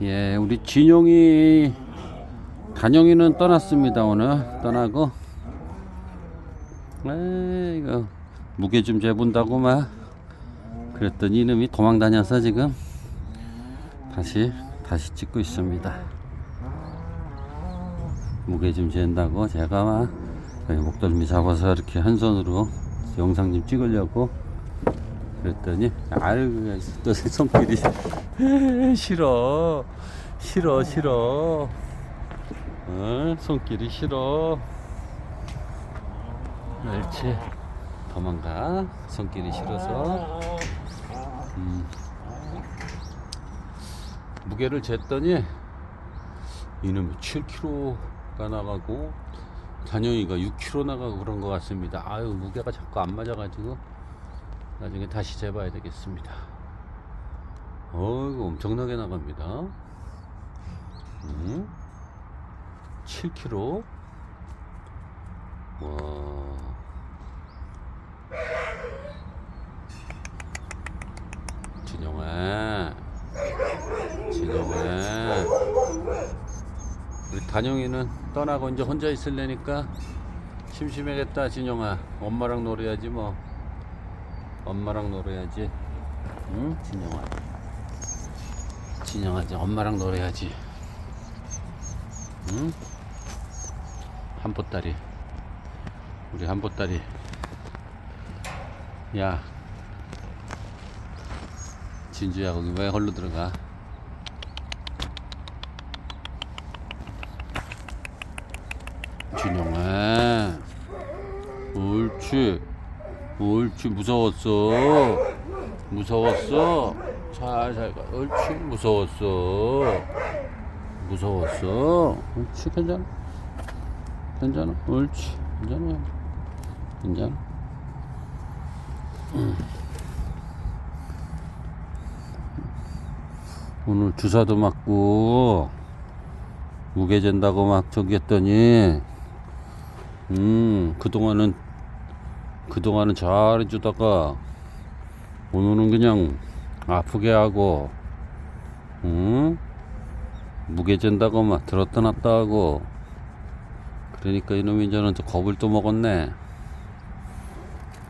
예, 우리 진용이 단영이는 떠났습니다 오늘 떠나고. 에이, 이거 무게 좀 재본다고 막 그랬더니 이놈이 도망 다녀서 지금 다시 다시 찍고 있습니다. 무게 좀 재는다고 제가 막 목덜미 잡아서 이렇게 한 손으로 영상 좀 찍으려고 그랬더니 아유 또 손길이. 싫어. 싫어 싫어. 어, 손길이 싫어. 멸치 도망가. 손길이 싫어서. 음. 무게를 쟀더니 이놈이 7kg가 나가고 단영이가 6kg 나가고 그런 것 같습니다. 아유 무게가 자꾸 안 맞아가지고 나중에 다시 재봐야 되겠습니다. 어이구 엄청나게 나갑니다. 음. 7kg 와. 진영아. 진영아. 우리 단영이는 떠나고 이제 혼자 있을래니까 심심해겠다 진영아. 엄마랑 놀아야지 뭐 엄마랑 놀아야지. 응? 진영아. 진영아 이제 엄마랑 놀아야지. 응? 한보따리. 우리 한보따리. 야. 진주야 거기 왜 홀로 들어가? 준영아. 옳지 옳지 무서웠어? 무서웠어? 살살 가 옳지 무서웠어. 무서웠어? 옳지 괜찮아. 괜찮아. 옳지 괜찮아. 괜찮아. 오늘 주사도 맞고 무게 잰다고 막 저기 했더니 음 그동안은 그동안은 잘 해주다가 오늘은 그냥 아프게 하고 음 무게 잰다고 막 들었다 놨다 하고 그러니까 이놈이 이제는 또 겁을 또 먹었네.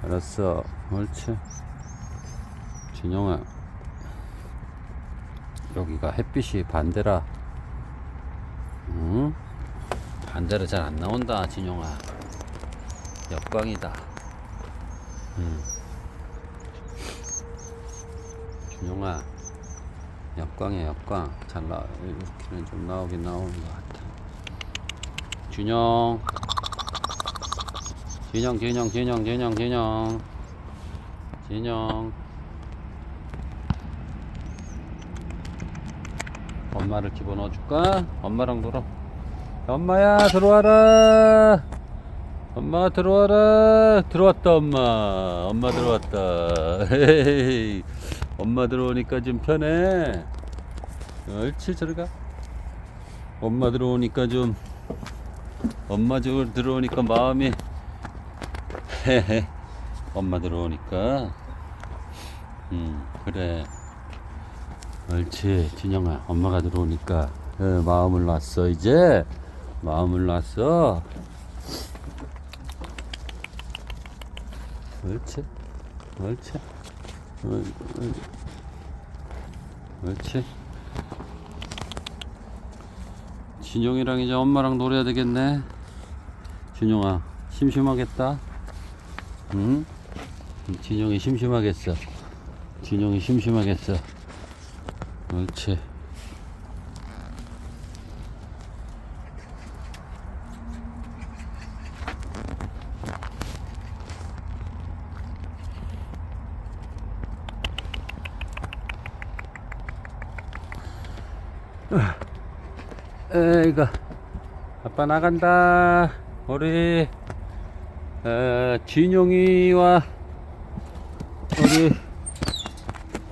알았어. 옳지. 진영아 여기가 햇빛이 반대라. 응? 반대로 잘 안 나온다 진영아. 역광이다 응. 진영아 역광이야 역광 잘 나와 이렇게는 좀 나오긴 나오는 것 같아 준영 진영 진영 진영 진영 진영 진영 엄마를 집어넣어 줄까? 엄마랑 놀아. 엄마야 들어와라. 엄마 들어와라. 들어왔다 엄마. 엄마 들어왔다. 헤이. 엄마 들어오니까 좀 편해. 옳지 들어가. 엄마 들어오니까 좀 엄마 저 들어오니까 마음이. 엄마 들어오니까 음 그래. 옳지 진영아 엄마가 들어오니까 어, 마음을 놨어 이제 마음을 놨어 옳지 옳지. 옳지 진영이랑 이제 엄마랑 놀아야 되겠네 진영아 심심하겠다 응? 진영이 심심하겠어 진영이 심심하겠어 옳지. 에이가 아빠 나간다. 우리 에, 진용이와 우리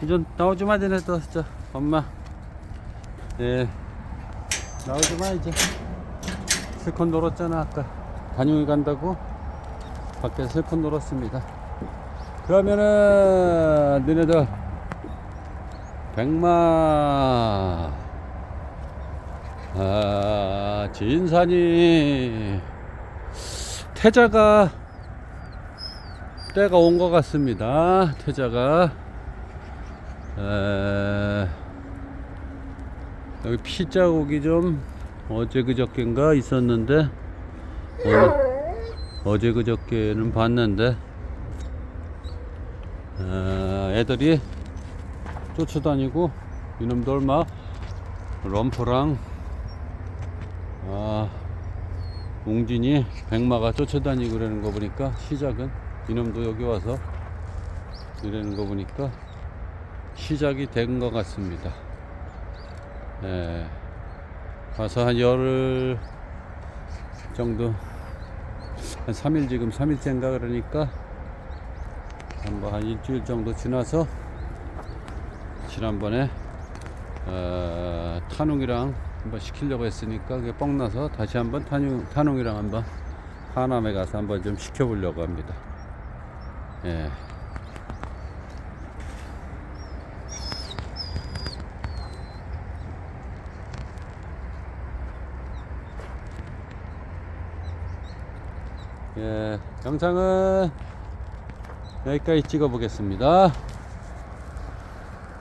이제 나오지 마, 되네 또, 저, 엄마. 예. 나오지 마, 이제. 실컷 놀았잖아, 아까. 단용이 간다고? 밖에 실컷 놀았습니다. 그러면은, 너네들, 백마, 진산이 태자가 때가 온 것 같습니다. 태자가 에, 여기 피 자국이 좀 어제 그저께인가 있었는데 오늘 어제 그저께는 봤는데 어, 애들이 쫓아다니고 이놈들 막 럼프랑 아 웅진이 백마가 쫓아다니고 그러는 거 보니까 시작은 이놈도 여기 와서 이러는 거 보니까 시작이 된 것 같습니다. 예. 와서 한 열흘 정도 한 3일 지금 3일째인가 그러니까 한번 한 일주일 정도 지나서 지난번에 어, 탄웅이랑 한번 시키려고 했으니까 그게 뻥 나서 다시 한번 탄웅, 탄웅이랑 한번 하남에 가서 한번 좀 시켜보려고 합니다. 예. 예, 영상은 여기까지 찍어 보겠습니다.